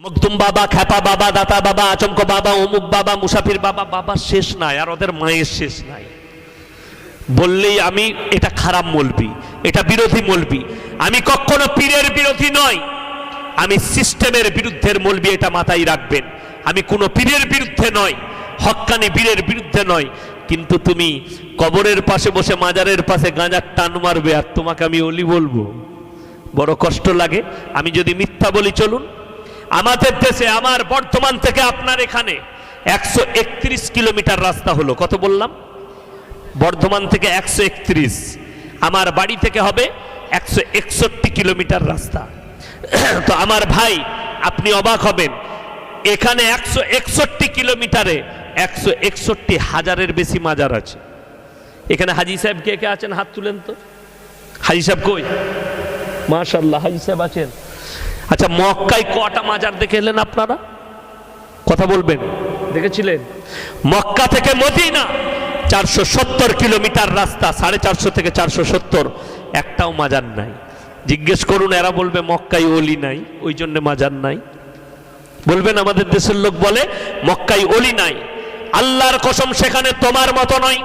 মকদুম বাবা, খ্যাপা বাবা, দাতা বাবা, আচমক বাবা, অমুক বাবা, মুসাফির বাবা বাবা শেষ নাই, আর ওদের মায়ের শেষ নাই। বললেই আমি, এটা খারাপ মলবি এটা বিরোধী মলবি আমি কখনো পীরের বিরোধী নয় আমি সিস্টেমের বিরুদ্ধের মলবি এটা মাথায় রাখবেন। আমি কোনো পীরের বিরুদ্ধে নয় হক্কানি বীরের বিরুদ্ধে নয় কিন্তু তুমি কবরের পাশে বসে মাজারের পাশে গাঁজার টান মারবে, আর তোমাকে আমি অলি বলব। বড় কষ্ট লাগে, আমি যদি মিথ্যা বলি, চলুন। আমাদের দেশে, আমার বর্ধমান থেকে আপনার এখানে একশো একত্রিশ কিলোমিটার রাস্তা হলো। কত বললাম? বর্ধমান থেকে একশো একত্রিশ। আমার বাড়ি থেকে হবে একশো একষট্টি কিলোমিটার রাস্তা। তো আমার ভাই, আপনি অবাক হবেন, এখানে একশো একষট্টি কিলোমিটারে একশো হাজারের বেশি মাজার আছে। এখানে হাজি সাহেব কে কে আছেন? হাত তুলেন তো। হাজি সাহেব কই? মাশাল্লাহ হাজি সাহেব আছেন। আচ্ছা মক্কায় কটা মাজার দেখে এলেন আপনারা? কথা বলবেন। দেখেছিলেন? মক্কা থেকে মদিনা চারশো সত্তর কিলোমিটার রাস্তা সাড়ে চারশো থেকে চারশো সত্তর। একটাও মাজার নাই। জিজ্ঞেস করুন এরা বলবে মক্কাই অলি নাই ওই জন্য মাজার নাই। বলবেন আমাদের দেশের লোক বলে মক্কাই অলি নাই। আল্লাহর কসম সেখানে তোমার মতো নয়।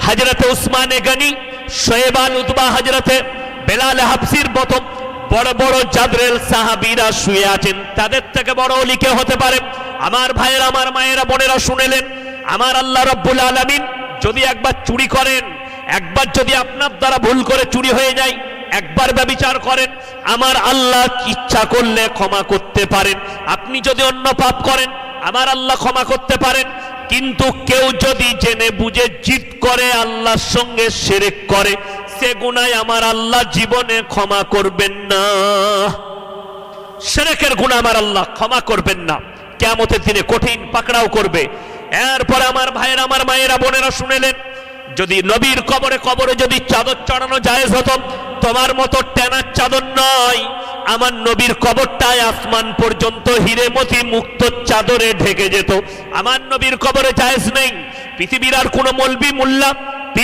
হাজরাতে উসমানে গানি শোয়েবান উতবা হাজরাতে বেলাল হাফসির মতো বড় বড় জাদরেল সাহাবীরা শুয়ে আছেন। তাদের থেকে বড় অলি কে হতে পারে? আমার ভাইয়ের, আমার মায়েরা, বোনেরা শুনেলেন, আমার আল্লাহ রব্বুল আলামিন যদি একবার চুরি করেন, একবার যদি আপনার দ্বারা ভুল করে চুরি হয়ে যায়, একবার ব্যবিচার করেন, আমার আল্লাহ ইচ্ছা করলে ক্ষমা করতে পারেন। আপনি যদি অন্য পাপ করেন, আমার আল্লাহ ক্ষমা করতে পারেন। কিন্তু কেউ যদি জেনে বুঝে জিত করে, আল্লাহর সঙ্গে সেরেক করে সে গুনায় আমার আল্লাহ জীবনে ক্ষমা করবেন না। সেরেকের গুণা আমার আল্লাহ ক্ষমা করবেন না। কেমতের দিনে কঠিন পাকড়াও করবে। এরপর আমার ভাইয়ের, আমার মায়েরা, বোনেরা শুনেলেন, যদি নবীর কবরে কবরে যদি চাদর চড়ানো জায়েজ হতো, তোমার মতো টেনার চাদর নয়। আমার নবীর কবরটায় আসমান পর্যন্ত হিরেমতি মুক্ত চাদরে ঢেকে যেত। আমার নবীর কবরে জায়েজ নেই। পৃথিবীর আর কোনো মলবি মোল্লা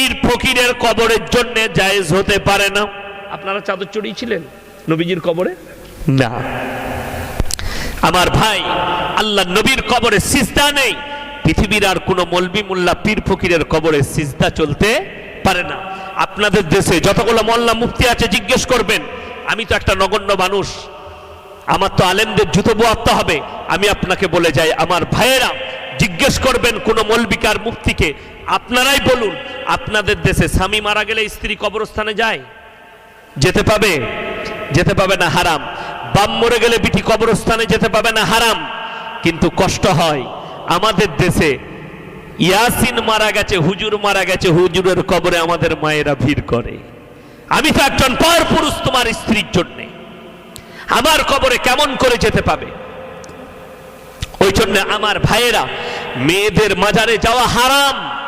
পীর ফকিরের কবরের জন্য জায়েজ হতে পারে না। আপনারা চাদর চড়িয়েছিলেন নবীজির কবরে? না। আমার ভাই আল্লাহ নবীর কবরে সিজদা নেই। পৃথিবীর আর কোনো মলবি মোল্লা পীর ফকিরের কবরে সিজদা চলতে পারে না। আপনাদের দেশে যতগুলো মোল্লা মুক্তি আছে জিজ্ঞেস করবেন আমি তো একটা নগণ্য মানুষ। আমার তো আলেমদের জুতো বোয়াতে হবে। আমি আপনাকে বলে যাই আমার ভাইয়েরা জিজ্ঞেস করবেন কোন মলবিকার মুক্তিকে আপনারাই বলুন আপনাদের দেশে স্বামী মারা গেলে স্ত্রী কবরস্থানে যায়? যেতে পাবে? যেতে পাবে না, হারাম। বাম মরে গেলে বিটি কবরস্থানে যেতে পাবে না, হারাম। কিন্তু কষ্ট হয়। আমাদের দেশে ইয়াসিন মারা গেছে, হুজুর মারা গেছে, হুজুরের কবরে আমাদের মায়েরা ভিড় করে। আমি তো একজন পর পুরুষ তোমার স্ত্রীর জন্যে। আমার কবরে কেমন করে যেতে পাবে? ওই জন্য আমার ভাইয়েরা, মেয়েদের মাজারে যাওয়া হারাম।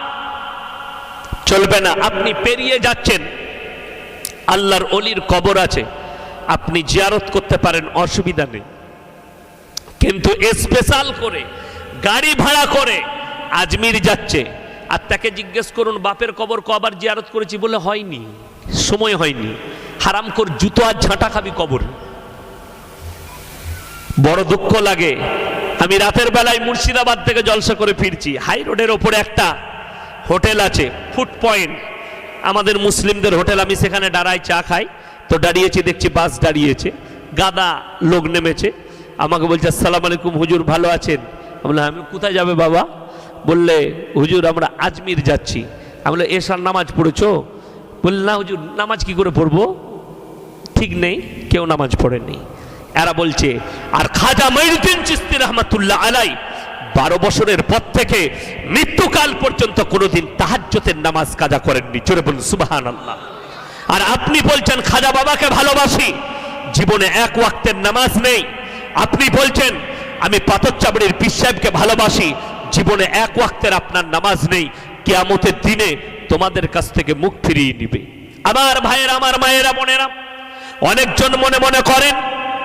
চলবে না। আপনি পেরিয়ে যাচ্ছেন। আল্লাহর অলির কবর আছে। আপনি জিয়ারত করতে পারেন, অসুবিধা নেই। কিন্তু স্পেশাল করে, গাড়ি ভাড়া করে আজমির যাচ্ছে। আর তাকে জিজ্ঞেস করুন, বাপের কবর কবার জিয়ারত করেছি? বলে, হয়নি। সময় হয়নি। হারাম কর জুতো আর ঝাঁটা খাবি কবর। বড় দুঃখ লাগে। আমি রাতের বেলায় মুর্শিদাবাদ থেকে জলসা করে ফিরছি। হাই রোডের ওপরে একটা হোটেল আছে ফুড পয়েন্ট আমাদের মুসলিমদের হোটেল আমি সেখানে দাঁড়াই চা খাই। তো দাঁড়িয়েছি দেখছি বাস দাঁড়িয়েছে। গাদা লোক নেমেছে। আমাকে বলছে আসসালাম আলাইকুম হুজুর ভালো আছেন? বললাম, আমি কোথায় যাবে বাবা? বললে হুজুর আমরা আজমির যাচ্ছি। আমি বললাম এসার নামাজ পড়েছো? বলল না হুজুর নামাজ কি করে পড়ব? ঠিক নেই কেউ নামাজ পড়েনি। এরা বলছে আর খাজা মঈনুদ্দিন চিস্তি রহমাতুল্লাহ আলাই বারো বছরের পর থেকে মৃত্যুকাল পর্যন্ত কোনোদিন তাহাজ্জতের নামাজ কাজা করেননি। চোরে বলুন সুবাহান আল্লাহ আর আপনি বলছেন, খাজা বাবাকে ভালোবাসি। জীবনে এক ওয়াক্তের নামাজ নেই। আপনি বলছেন, আমি পাথর চাবড়ির পীর সাহেবকে ভালোবাসি। জীবনে এক ওয়াক্তের আপনার নামাজ নেই। কেয়ামতের দিনে তোমাদের কাছ থেকে মুখ ফিরিয়ে নিবে। আমার ভাইয়েরা, আমার মায়েরা, বোনেরা, অনেকজন মনে মনে করেন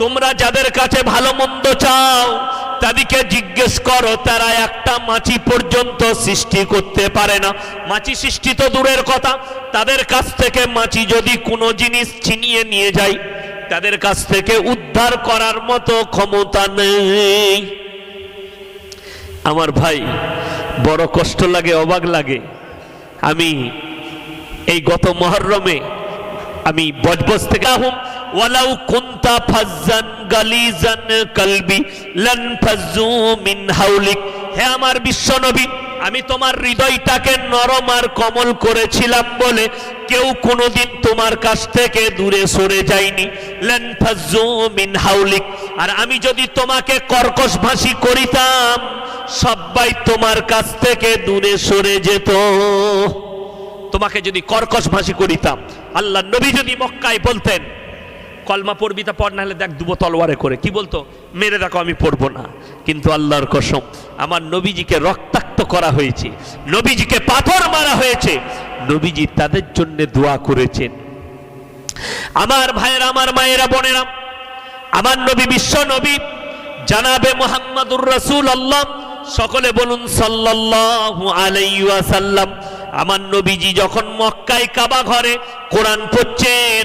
তোমরা যাদের কাছে ভালো মন্দ চাও, তাদেরকে জিজ্ঞেস করো, তারা একটা মাছি পর্যন্ত সৃষ্টি করতে পারে না। মাছি সৃষ্টি তো দূরের কথা। তাদের কাছ থেকে মাছি যদি কোনো জিনিস ছিনিয়ে নিয়ে যায় তাদের কাছ থেকে উদ্ধার করার মতো ক্ষমতা নেই। আমার ভাই, বড় কষ্ট লাগে, অবাক লাগে। আমি এই গত মহরমে আমি বজবজ থেকে আহুম ওয়ালাউ কুনতা ফাজ্জান গালিজান কলবি, লান ফাজ্জু মিন হাউলিক। হে আমার বিশ্বনবী, আমি তোমার হৃদয়টাকে নরম আর কমল করেছিলাম বলে কেউ কোনোদিন তোমার কাছ থেকে দূরে সরে যায়নি। মিন হাউলিক। আর আমি যদি তোমাকে কর্কশ ভাষী করিতাম সবাই তোমার কাছ থেকে দূরে সরে যেত। তোমাকে যদি কর্কশ ভাষী করিতাম, আল্লাহ নবী যদি মক্কায় বলতেন কলমা পড়বি তা পড় না হলে দেখ দুবো তলোয়ারে করে। কি বলতো? মেরে দেখো আমি পড়ব না। কিন্তু আল্লাহর কসম, আমার নবীজিকে রক্তাক্ত করা হয়েছে। নবীজিকে পাথর মারা হয়েছে। নবীজি তাদের জন্য দোয়া করেছেন। আমার ভাইয়েরা, আমার মায়েরা, বোনেরা, আমার নবী, বিশ্ব নবী, জানাবে মোহাম্মদুর রসুল আল্লাহ সকলে বলুন সাল্লাল্লাহু আলাইহি ওয়াসাল্লাম। আমার নবীজি যখন মক্কায় কাবা ঘরে কোরআন পড়ছেন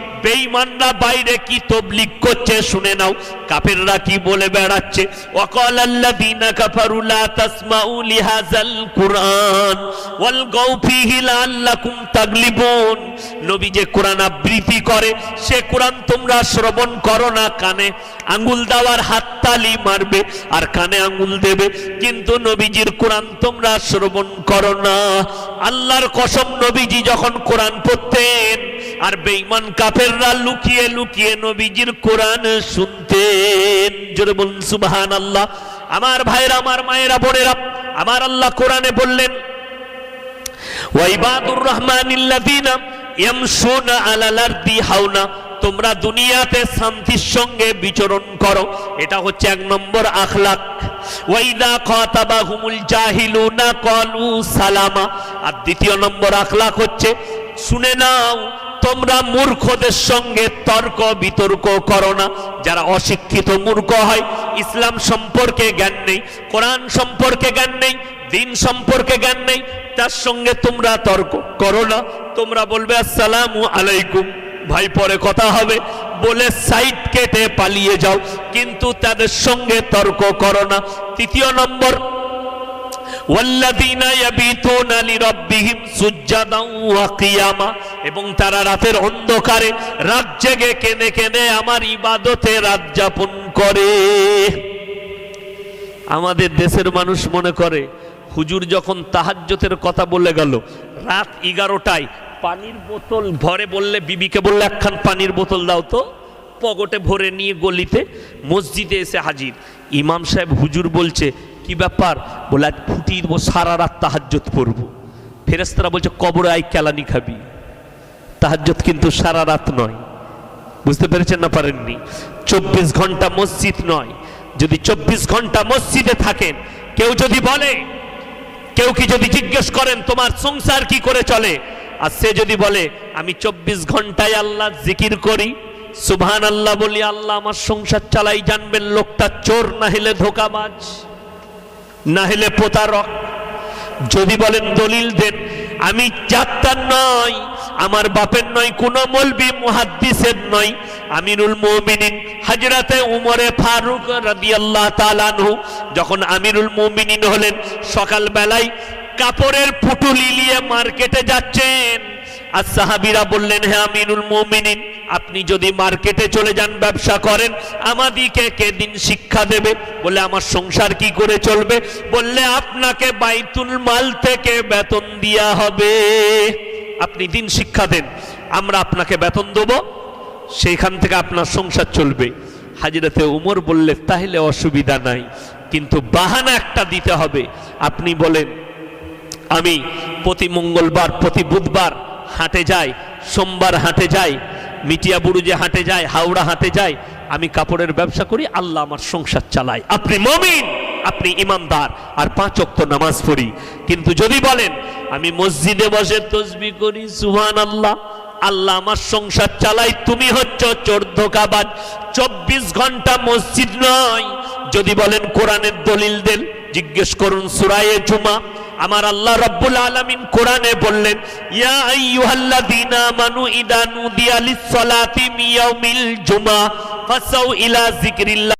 বেঈমানরা বাইরে কি তবলিগ করছে শুনে নাও। কাফেররা কি বলে বেড়াচ্ছে? ওয়াকাল আল্লাযীনা কাফারু লা তাসমাউ লিহাযাল কুরআন ওয়ালগাউ ফীহি লাআল্লাকুম তাগলিবুন। নবী যে কোরআন আবৃত্তি করে, সে কোরআন তোমরা শ্রবণ করো না, কানে আঙ্গুল দেওয়ার হাততালি মারবে আর কানে আঙ্গুল দেবে। কিন্তু নবীজির কোরআন তোমরা শ্রবণ করো না। আল্লাহর কসম নবীজি যখন কোরআন পড়তেন আর বেঈমান কাফেররা লুকিয়ে লুকিয়ে নবীজির কোরআন শুনতেন। জোরে বলুন সুবহান আল্লাহ আমার ভাইরা আমার মায়েরা, বোনেরা, আমার আল্লাহ কোরআনে বললেন ওয়াইবাদুর রহমানিল্লাযীনা ইয়ামশুনা আলাল আরদি হাওনা। তোমরা দুনিয়াতে শান্তির সঙ্গে বিচরণ করো। এটা হচ্ছে এক নম্বর আখলাক। ওয়াইদা খাতাবাহুমুল জাহিলুনা ক্বালু সালামা। আর দ্বিতীয় নম্বর আখলাক হচ্ছে, শুনে নাও তোমরা মূর্খদের সঙ্গে তর্ক বিতর্ক করো না। যারা অশিক্ষিত মূর্খ হয়, ইসলাম সম্পর্কে জ্ঞান নেই, কোরআন সম্পর্কে জ্ঞান নেই, দিন সম্পর্কে জ্ঞান নেই, তার সঙ্গে তোমরা তর্ক করো না। তোমরা বলবে, আসসালামু আলাইকুম। ভাই, পরে কথা হবে। বলে, সাইড কেটে পালিয়ে যাও। কিন্তু তাদের সঙ্গে তর্ক করো না। তৃতীয় নম্বর এবং তারা রাতের অন্ধকারে রাত জেগে কেনে কেনে আমার ইবাদতে রাত যাপন করে। আমাদের দেশের মানুষ মনে করে, হুজুর যখন তাহাজ্জতের কথা বলে গেল, রাত এগারোটায় পানির বোতল ভরে বললে, বিবিকে বললে, একখান পানির বোতল দাও তো পগটে ভরে নিয়ে গলিতে মসজিদে এসে হাজির। ইমাম সাহেব হুজুর বলছে কি ব্যাপার? বলে, আজ ফুটিয়ে দেবো, সারা রাত তাহাজ্জত পড়ব। ফেরেস্তারা বলছে, কবরে আই কেলানি খাবি। তাহাজ্জত কিন্তু সারা রাত নয়। বুঝতে পেরেছেন না পারেননি? চব্বিশ ঘণ্টা মসজিদ নয়। যদি চব্বিশ ঘণ্টা মসজিদে থাকেন, কেউ যদি বলে, কেউ কি যদি জিজ্ঞেস করেন, তোমার সংসার কি করে চলে? আর সে যদি বলে, আমি চব্বিশ ঘন্টায় আল্লাহ জিকির করি সুবহান আল্লাহ বলি, আল্লাহ আমার সংসার চালাই, জানবেন লোকটা চোর না হলে ধোকাবাজ। না হলে প্রতারক। যদি বলেন দলিল দেন আমি যাত্রার নয় আমার বাপের নয় কোন মলবি, মুহাদ্দিসের নয় আমিরুল মুমিনিন হাজরাতে উমরে ফারুক রবি রাদিয়াল্লাহ তাআলাহু যখন আমিরুল মুমিনিন হলেন সকাল বেলায় কাপড়ের পুটুলি নিয়ে মার্কেটে যাচ্ছেন। আর সাহাবিরা বললেন হ্যাঁ আমিনুল মুমিনিন, আপনি যদি মার্কেটে চলে যান, ব্যবসা করেন, আমাদিকে কে দিন শিক্ষা দেবে? বলে, আমার সংসার কি করে চলবে? বললে, আপনাকে বাইতুল মাল থেকে বেতন দেয়া হবে। আপনি দিন শিক্ষা দেন, আমরা আপনাকে বেতন দেবো, সেইখান থেকে আপনার সংসার চলবে। হাজিরাতে উমর বললে, তাহলে অসুবিধা নাই, কিন্তু বাহানা একটা দিতে হবে। আপনি বলেন, আমি প্রতি মঙ্গলবার, প্রতি বুধবার হাটে যাই, সোমবার হাটে যাই, মিটিয়া বুড়ুজে হাটে যায় হাওড়া হাটে যায় আমি কাপড়ের ব্যবসা করি, আল্লাহ আমার সংসার চালায়। আপনি মমিন, আপনি ইমানদার, আর পাঁচ অক্ত নামাজ পড়ি। কিন্তু যদি বলেন, আমি মসজিদে বসে তসবি করি সুহান আল্লাহ আল্লাহ আমার সংসার চালাই তুমি হচ্ছ চোর ধোকাবাজ চব্বিশ ঘণ্টা মসজিদ নয়। যদি বলেন কোরআনের দলিল দেন, জিজ্ঞেস করুন সুরায়ে জুমা। আমার আল্লাহ রব্বুল আলামিন কোরআনে বললেন, ইয়া আইয়ুহাল্লাযীনা আমানু ইদা নুদিয়া লিস-সালাতি মিয়াউমিল ইয়াউমিল জুমা, ফাসাউ ইলা যিকরিল্লাহ।